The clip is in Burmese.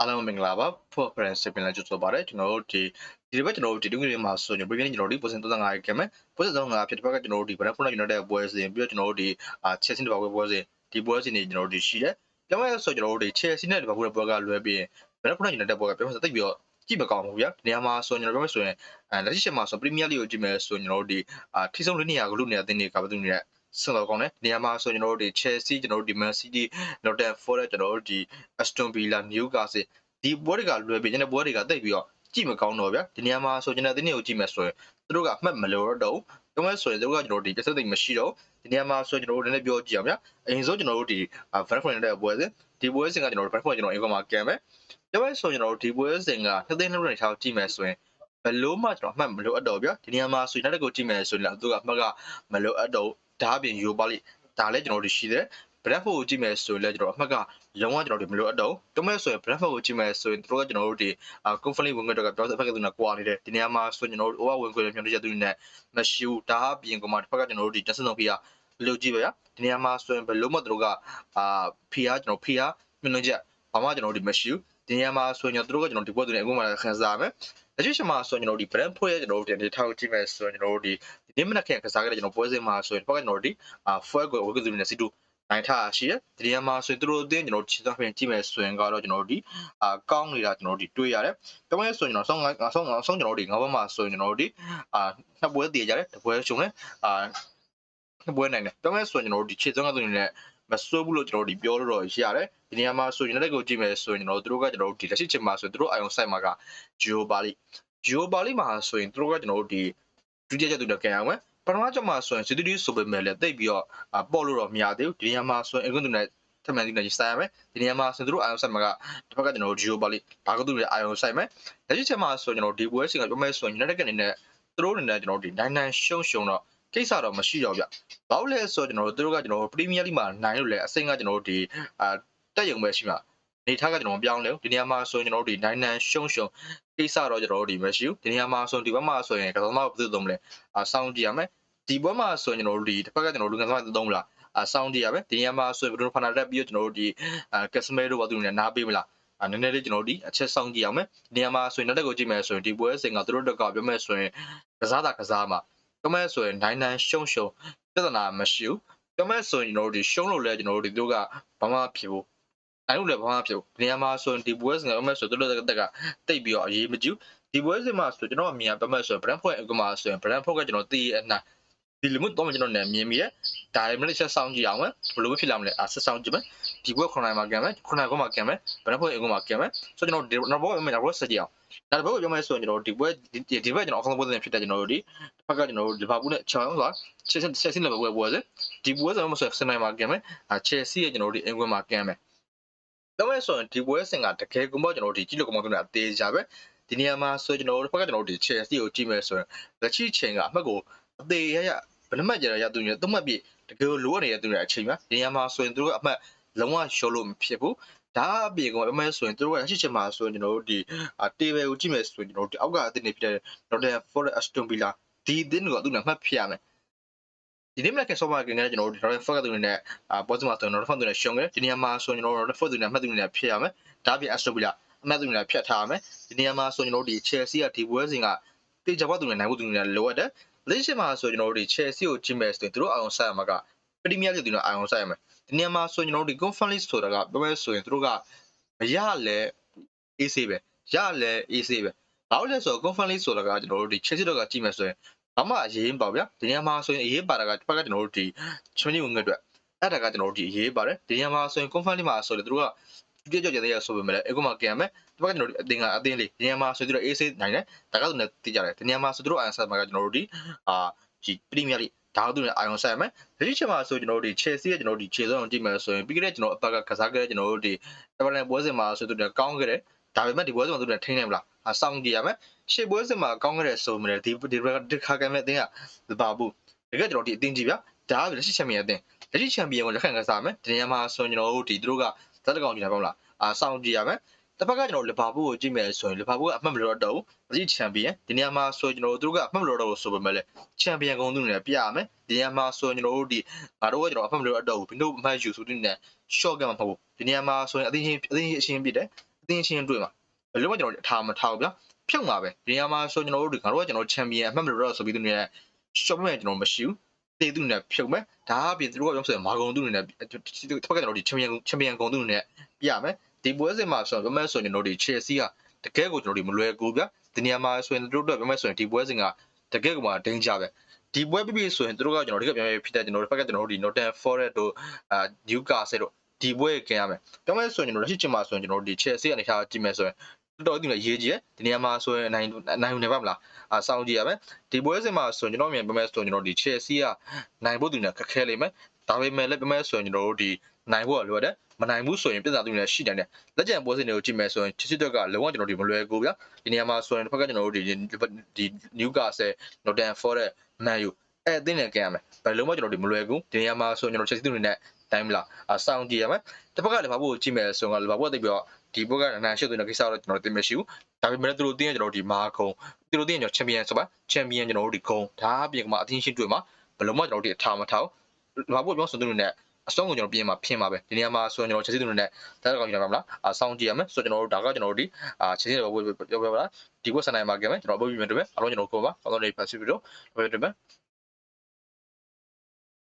အားလုံးမင်္ဂလာပါ for friends ပြန်လာကြဆိုပါရစေကျွန်တော်တို့ဒီဒီဘက်ကျွန်တော်တို့ဒီတူငွေမှာဆိုရင်ပြည်ပြင်းကျွန်တော်တို့ပုံစံ35ကဲမယ်ပုံစံ35ဖြစ်တဲ့ဘက်ကကျွန်တော်တို့ဒီဗရန်ဖုန်းနဲ့ကျွန်တော်တို့ပွဲစဉ်ပြီးတော့ကျွန်တော်တို့ဒီအာချက်စင်းတပါပွဲပွဲစဉ်ဒီပွဲစဉ်တွေကျွန်တော်တို့ဒီရှိတယ်ပြောမယ်ဆိုကျွန်တော်တို့ဒီချက်စင်းနဲ့တပါပွဲပွဲကလွယ်ပြီးရင်ဗရန်ဖုန်းနဲ့ကျွန်တော်တို့ပွဲကပြောမယ်ဆိုတိတ်ပြီးတော့ကြည့်မကောင်းဘူးဗျာဒီနေရာမှာဆိုကျွန်တော်ပြောမယ်ဆိုရင်အဲလက်ရှိချက်မှာဆိုပရီးမီးယားလိကိုကြည့်မယ်ဆိုကျွန်တော်တို့ဒီအာထိဆုံးလေးနေရာကလူနေရာအသင်းတွေကဘာတူနေတဲ့ ဆက်တော့ကောင်းတယ်နေရာမှာဆိုကျွန်တော်တို့ဒီ Chelsea ကျွန်တော်တို့ဒီ Man City Nottingham Forest ကျွန်တော်တို့ဒီ Aston Villa Newcastle ဒီပွဲတွေကလွယ်ပြီးကျန်တဲ့ပွဲတွေကတိတ်ပြီးတော့ကြည့်မကောင်းတော့ဗျာဒီနေရာမှာဆိုကျန်တဲ့အသင်းတွေကိုကြည့်မယ်ဆိုရင်သူတို့ကအမှတ်မလိုတော့တော့ဘူးဆိုရင်သူတို့ကကျွန်တော်တို့ဒီပြဿနာသိမရှိတော့ဒီနေရာမှာဆိုကျွန်တော်တို့လည်းပြောကြည့်အောင်ဗျာအရင်ဆုံးကျွန်တော်တို့ဒီ Van Fren တဲ့ပွဲစဉ်ဒီပွဲစဉ်ကကျွန်တော်တို့ Van Fren ကျွန်တော်အင်ကွန်မှာကံမယ်ဒါပေမဲ့ဆိုကျွန်တော်တို့ဒီပွဲစဉ်ကနှစ်သိန်းနှစ်နဲ့ထားကြည့်မယ်ဆိုရင်ဘလို့မှကျွန်တော်အမှတ်မလိုအပ်တော့ဗျာဒီနေရာမှာဆိုရင်နောက်တစ်ခုကြည့်မယ်ဆိုရင်လည်းသူကအမှတ်ကမလိုအပ်တော့ ဒါအပြင်ယူပါလိဒါလည်းကျွန်တော်တို့ရှိတယ်ဘရက်ဖို့ကိုကြည့်မယ်ဆိုရင်လည်းကျွန်တော်အမှတ်ကလုံးဝကျွန်တော်တို့မလိုအပ်တော့တမဲဆိုရင်ဘရက်ဖို့ကိုကြည့်မယ်ဆိုရင်တို့ကကျွန်တော်တို့ဒီ conflict ဝင်ခွင့်တော့ကပြောစဖက်ကသူနဲ့ကွာနေတယ်ဒီနေရာမှာဆိုကျွန်တော်တို့ over ဝင်ခွင့်မျှော်လင့်ချက်သူတွေနဲ့မရှိဘူးဒါအပြင်ကမှတစ်ဖက်ကကျွန်တော်တို့ဒီတက်ဆန်ဆုံးဖေးကလိုကြည့်ပါဗျာဒီနေရာမှာဆိုရင်ဘလို့မတို့ကအာဖေးကကျွန်တော်ဖေးကမျှော်လင့်ချက်ဘာမှကျွန်တော်တို့မရှိဘူးဒီနေရာမှာဆိုရင်တို့ကကျွန်တော်ဒီဘက်သူနဲ့အခုမှခန်းစားမယ်လက်ရှိချိန်မှာဆိုရင်ကျွန်တော်ဒီ brand ဖွဲ့ရကျွန်တော်တို့ဒီထောက်ကြည့်မယ်ဆိုရင်ကျွန်တော်တို့ဒီ ဒီနေ့မနက်ခင်းကစားခဲ့တဲ့ကျွန်တော်ပွဲစဉ်မှာဆိုရင်ဘက်ကကျွန်တော်တို့ဒီအာ fuel ကိုဝက်ကသူနဲ့စီတူနိုင်ထားရှိတယ်ဒီနေရာမှာဆိုရင်တို့အတင်းကျွန်တော်ခြေသွားဖင်ကြည့်မယ်ဆိုရင်ကတော့ကျွန်တော်တို့ဒီအာကောင်းနေတာကျွန်တော်တို့ဒီတွေ့ရတယ်ပြောမယ်ဆိုရင်ကျွန်တော်ဆောင်းဆောင်းဆောင်းကျွန်တော်တို့ဒီငါးဘက်မှာဆိုရင်ကျွန်တော်တို့ဒီအာနှစ်ပွဲတည်ကြတယ်တစ်ပွဲရှုံးတယ်အာနှစ်ပွဲနိုင်တယ်ပြောမယ်ဆိုရင်ကျွန်တော်တို့ဒီခြေသွားကသူတွေနဲ့မစိုးဘူးလို့ကျွန်တော်တို့ဒီပြောလို့တော့ရရတယ်ဒီနေရာမှာဆိုရင်လည်းကိုကြည့်မယ်ဆိုရင်ကျွန်တော်တို့ကကျွန်တော်တို့ဒီလက်ရှိချိန်မှာဆိုရင်တို့ ion site မှာက Geo Bali Geo Bali မှာဆိုရင်တို့ကကျွန်တော်တို့ဒီ ဒုတိယချက်သူနဲ့ကြံရအောင်ပထမချက်မှာဆိုရင်စစ်တီတီဆိုပေမဲ့လည်းတိတ်ပြီးတော့ပေါ့လို့တော့မရသေးဘူးဒီနေရာမှာဆိုရင်အခုသူနဲ့ထမှန်ဒီနဲ့ဆိုင်ရမယ်ဒီနေရာမှာဆိုသူတို့အာယုံဆိုင်မှာကတစ်ဖက်ကကျွန်တော်ဂျီယိုပါလီဘာကသူတွေအာယုံဆိုင်မယ်လက်ရှိချက်မှာဆိုကျွန်တော်ဒီပွဲစင်ကပြောမဲ့ဆိုရင် United ကနေနဲ့သူတို့အနေနဲ့ကျွန်တော်ဒီနိုင်နိုင်ရှုံရှုံတော့ကိစ္စတော့မရှိတော့ဗျ။ဘာလို့လဲဆိုတော့ကျွန်တော်တို့သူတို့ကကျွန်တော်ပရီးမီးယားလိမှာနိုင်လို့လဲအစိမ့်ကကျွန်တော်တို့ဒီအာတက်ရုံပဲရှိမှာ နေထားကကျွန်တော်မပြောင်းလဲဘူးဒီနေရာမှာဆိုရင်ကျွန်တော်တို့ဒီနိုင်နိုင်ရှုံရှုံကိစ္စတော့ကျွန်တော်တို့ဒီမရှိဘူးဒီနေရာမှာဆိုဒီဘက်မှာဆိုရင်ကစားသမားဘယ်သူသုံးမလဲအာစောင်းကြည့်ရမယ်ဒီဘက်မှာဆိုရင်ကျွန်တော်တို့ဒီတစ်ဖက်ကကျွန်တော်တို့ငါးသမားသုံးမလားအာစောင်းကြည့်ရမယ်ဒီနေရာမှာဆိုရင်ဘယ်လိုဖာနာတက်ပြီးတော့ကျွန်တော်တို့ဒီအာကက်စမဲတို့ဘာသူနဲ့နားပေးမလားအာနည်းနည်းလေးကျွန်တော်တို့ဒီအချက်ဆောင်ကြည့်အောင်မယ်ဒီနေရာမှာဆိုရင်နောက်တစ်ခုကြည့်မယ်ဆိုရင်ဒီပွဲစဉ်ကသူတို့တက်ကပြောမယ်ဆိုရင်ကစားတာကစားမှာပြောမယ်ဆိုရင်နိုင်နိုင်ရှုံရှုံပြဿနာမရှိဘူးပြောမယ်ဆိုရင်ကျွန်တော်တို့ဒီရှုံးလို့လဲကျွန်တော်တို့ဒီတို့ကဘာမှဖြစ်ဘူး အဲ့လိုလည်းဘာမှဖြစ်ဘူးဒီနေရာမှာဆိုရင်ဒီပွဲစဉ်ကပြောမယ်ဆိုသူတို့တက်ကတိတ်ပြီးတော့အရေးမကြီးဒီပွဲစဉ်မှာဆိုကျွန်တော်အမြင်ပြောမယ်ဆိုရင် brand point အကမှာဆိုရင် brand point ကကျွန်တော်တည်အနာဒီလိုမျိုးတော့ကျွန်တော်နာမြင်မိရဲ့ဒါပေမဲ့ချက်ဆောင်ကြည့်အောင်မယ်ဘယ်လိုဖြစ်လာမလဲအာဆက်ဆောင်ကြည့်မယ်ဒီဘက်ခုနိုင်မှာကံမယ်ခုနိုင်ကမှကံမယ်ဘယ်နှဖွဲ့အကုန်မှာကံမယ်ဆိုကျွန်တော်နောက်ဘောမယ်နောက်ဘောဆက်ကြည့်အောင်နောက်ဘောပြောမယ်ဆိုရင်ကျွန်တော်ဒီဘက်ဒီဘက်ကျွန်တော်အဆုံးပွဲစဉ်ဖြစ်တဲ့ကျွန်တော်တို့ဒီတစ်ဖက်ကကျွန်တော်တို့ဒီဘာဘူးနဲ့ချောင်းဆိုတာချက်ချက်ချက်စင်းလည်းပွဲပွဲစဒီပွဲစဉ်မှာဆိုစနိုင်မှာကံမယ်အာချယ်ဆီရဲ့ကျွန်တော်တို့ဒီအင်ကွင်းမှာကံမယ် ပြောမယ်ဆိုရင်ဒီပွဲစဉ်ကတကယ်ကိုမှကျွန်တော်တို့ဒီကြည့်လို့ကမှတော့အသေးကြပဲဒီနေရာမှာဆိုကျွန်တော်တို့တစ်ဖက်ကကျွန်တော်တို့ဒီချယ်ဆီကိုကြည့်မယ်ဆိုရင်လက်ရှိချိန်ကအမှတ်ကိုအသေးရရဘယ်နှမှတ်ကြရရသူညသုံးမှတ်ပြည့်တကယ်လိုအပ်နေတဲ့သူတွေအချိန်မှာဒီနေရာမှာဆိုရင်သူတို့ကအမှတ်လုံးဝရှော့လို့မဖြစ်ဘူးဒါအပြင်ကအမဲဆိုရင်တို့ကရှိချင်မှာဆိုရင်ကျွန်တော်တို့ဒီ table ကိုကြည့်မယ်ဆိုရင်ကျွန်တော်တို့အောက်ကအသင်းတွေဖြစ်တဲ့ Nottingham Forest Aston Villa ဒီအသင်းကသူ့နဲ့မှတ်ဖြစ်ရမယ် ဒီနေ့မနက်ဆော့ပါကင်ကကျွန်တော်တို့ Nottingham Forest သူနဲ့အာပေါ်စမှာဆိုရင် Nottingham သူနဲ့ရှုံးခဲ့ဒီနေရာမှာဆိုရင်ကျွန်တော်တို့ Nottingham Forest သူနဲ့မှတ်သူနဲ့ဖြစ်ရမယ်ဒါအပြင် Aston Villa အမှတ်သူနဲ့ဖြတ်ထားရမယ်ဒီနေရာမှာဆိုရင်ကျွန်တော်တို့ဒီ Chelsea ကဒီပွဲစဉ်ကတေချာပတ်သူနဲ့နိုင်ဖို့သူနဲ့လိုအပ်တယ်လက်ရှိမှာဆိုကျွန်တော်တို့ဒီ Chelsea ကိုကြည့်မယ်ဆိုရင်သူတို့အောင်ဆက်ရမှာကပရီးမီးယားလိသူနဲ့အောင်ဆက်ရမယ်ဒီနေရာမှာဆိုကျွန်တော်တို့ဒီ conference ဆိုတာကပြောမယ်ဆိုရင်သူတို့ကမရလဲ AC ပဲရလဲ AC ပဲဘာလို့လဲဆိုတော့ conference ဆိုတာကကျွန်တော်တို့ဒီ Chelsea တော့ကကြည့်မယ်ဆိုရင် ဘာမှအရေးပါဗျာဒီနေရာမှာဆိုရင်အရေးပါတာကတစ်ဖက်ကကျွန်တော်တို့ဒီချွန်းကြီးဝင်ငွေအတွက်အဲ့ဒါကကျွန်တော်တို့ဒီအရေးပါတယ်ဒီနေရာမှာဆိုရင် conference မှာဆိုရင်သူတို့ကကြည့်ကြကြတဲ့ရဆိုပေမဲ့အခုမှကံမယ်ဒီဘက်ကကျွန်တော်တို့အတင်းကအတင်းလေးဒီနေရာမှာဆိုသူတို့ AC နိုင်တယ်ဒါကသူနဲ့သိကြတယ်ဒီနေရာမှာဆိုသူတို့ answer မှာကကျွန်တော်တို့ဒီအာဒီ Premier League ဒါတို့နဲ့အာရုံစိုက်ရမယ်။ဒီချက်မှာဆိုကျွန်တော်တို့ဒီ Chelsea ရဲ့ကျွန်တော်တို့ဒီခြေစွမ်းကိုကြည့်မယ်ဆိုရင်ပြီးခဲ့တဲ့ကျွန်တော်အပတ်ကကစားခဲ့တဲ့ကျွန်တော်တို့ဒီ Everton ပွဲစဉ်မှာဆိုသူတို့ကောင်းခဲ့တယ်။ဒါပေမဲ့ဒီပွဲစဉ်မှာသူတို့ထိန်းနိုင်မလား။အဆောင်ကြည့်ရမယ်။ ရှေ့ပွဲစဉ်မှာကောင်းခဲ့တဲ့ဆိုမှလည်းဒီဒီဒီခါကမဲ့အတင်းကဘာဘူး။ဒီကကျွန်တော်ဒီအတင်းကြည့်ဗျာ။ဒါကလက်ရှိချန်ပီယံအတင်း။လက်ရှိချန်ပီယံကိုလက်ခံကစားမယ်။ဒီနေရာမှာဆိုကျွန်တော်တို့ဒီသူတို့ကဇက်တကောင်ကြည့်တာပေါ့လား။အဆောင်ကြည့်ရမယ်။တစ်ဖက်ကကျွန်တော်လီဗာပူးကိုကြည့်မယ်ဆိုရင်လီဗာပူးကအမှတ်မလို့တော့ဘူး။ဒီချန်ပီယံဒီနေရာမှာဆိုကျွန်တော်တို့ကအမှတ်မလို့တော့ဆိုပေမဲ့လည်းချန်ပီယံကုန်းသူနဲ့ပြရမယ်။ဒီနေရာမှာဆိုကျွန်တော်တို့ဒီငါတို့ကကျွန်တော်အမှတ်မလို့တော့ဘူး။ဘင်းတို့အမှတ်ယူဆိုတဲ့နဲ့ short ကမှမဟုတ်ဘူး။ဒီနေရာမှာဆိုရင်အသိချင်းအသိချင်းအရှင်းပြတယ်။အသင်းချင်းတွေ့မှာဘယ်လိုမှကျွန်တော်တို့အထားမထားဘူးဗျာ ဖြုတ်မှာပဲဒီနေရာမှာဆိုကျွန်တော်တို့ဒီငါတို့ကကျွန်တော်ချန်ပီယံအမှတ်မလို့တော့ဆိုပြီးသူနေရှော့မဲ့ကျွန်တော်မရှိဘူးတေးသူနဲ့ဖြုတ်မယ်ဒါအပြင်သူတို့ကပြောဆိုရင်မာကုံသူနဲ့တစ်ဖက်ကကျွန်တော်ဒီချန်ပီယံချန်ပီယံကုံသူနဲ့ပြရမယ်ဒီပွဲစဉ်မှာဆိုတော့ပြောမဲ့ဆိုရင်ကျွန်တော်ဒီချယ်ဆီကတကယ်ကိုကျွန်တော်ဒီမလွယ်ကူဗျာဒီနေရာမှာဆိုရင်တို့တို့ပြောမဲ့ဆိုရင်ဒီပွဲစဉ်ကတကယ်ကိုမှဒိန်းကြပဲဒီပွဲပြပြဆိုရင်တို့ကကျွန်တော်ဒီကပြန်ဖြစ်တဲ့ကျွန်တော်တို့ဖက်ကကျွန်တော်တို့ဒီ Northern Forest တို့အာ Newcastle တို့ဒီပွဲကင်ရမယ်ပြောမဲ့ဆိုရင်ကျွန်တော်တို့ရှိချင်မှာဆိုရင်ကျွန်တော်တို့ဒီ Chelsea အနေထားကြည့်မယ်ဆိုရင် တော်တော်ဒီလည်းရေးကြီးဒီနေရာမှာဆိုရင်နိုင်နိုင်နေပါမလားအာစောင့်ကြည့်ရမယ်ဒီပွဲစဉ်မှာဆိုရင်ကျွန်တော်မြင်ပြမဲ့ဆိုရင်ကျွန်တော်ဒီ Chelsea ကနိုင်ဖို့သူနဲ့ခက်ခဲလိမ့်မယ်ဒါပေမဲ့လည်းပြမဲ့ဆိုရင်ကျွန်တော်တို့ဒီနိုင်ဖို့လိုတယ်မနိုင်ဘူးဆိုရင်ပြဿနာသူနဲ့ရှိတယ်လက်ကျန်ပွဲစဉ်တွေကိုကြည့်မယ်ဆိုရင် Chelsea တို့ကလုံးဝကျွန်တော်ဒီမလွယ်ကူဗျာဒီနေရာမှာဆိုရင်တစ်ဖက်ကကျွန်တော်တို့ဒီဒီ Newcastle Nottingham Forest Man U အဲ့အသင်းနဲ့ကင်ရမယ်ဘယ်လုံးမကျွန်တော်ဒီမလွယ်ကူဒီနေရာမှာဆိုရင်ကျွန်တော် Chelsea တို့နဲ့တိုင်းမလားအဆောင်ကြည့်ရမယ်တစ်ဖက်ကလည်းဘာဖို့ကြည့်မယ်ဆိုတော့ဘာဖို့တိတ်ပြီးတော့ ဒီဘက်ကနာရှုပ်တဲ့ကိစ္စတော့ကျွန်တော်သိမရှိဘူးဒါပေမဲ့သူတို့တင်းကျွန်တော်ဒီမာခုံသူတို့တင်းကျွန်တော်ချန်ပီယံဆိုပါချန်ပီယံကျွန်တော်တို့ဒီခုံဒါအပြင်ကမှအသင်းရှင်းတွေ့မှာဘယ်လုံးမကျွန်တော်တို့အထားမထားဘာဖို့ပြောဆိုသူတို့နဲ့အဆုံးကိုကျွန်တော်ပြင်မှာဖြစ်မှာပဲဒီနေရာမှာဆိုရင်ကျွန်တော် Chelsea တို့နဲ့ဒါတော့ကျွန်တော်မလားအဆောင်ကြည့်ရမယ်ဆိုတော့ကျွန်တော်တို့ဒါကကျွန်တော်တို့ဒီအာ Chelsea တို့ပြောပြောပါလားဒီကွက်ဆန်နိုင်မှာကြမယ်ကျွန်တော်အပုတ်ပြမယ်တူပဲအားလုံးကျွန်တော်ကိုပါအားလုံးနေပါစီဗီဒီယိုပြောပြမယ်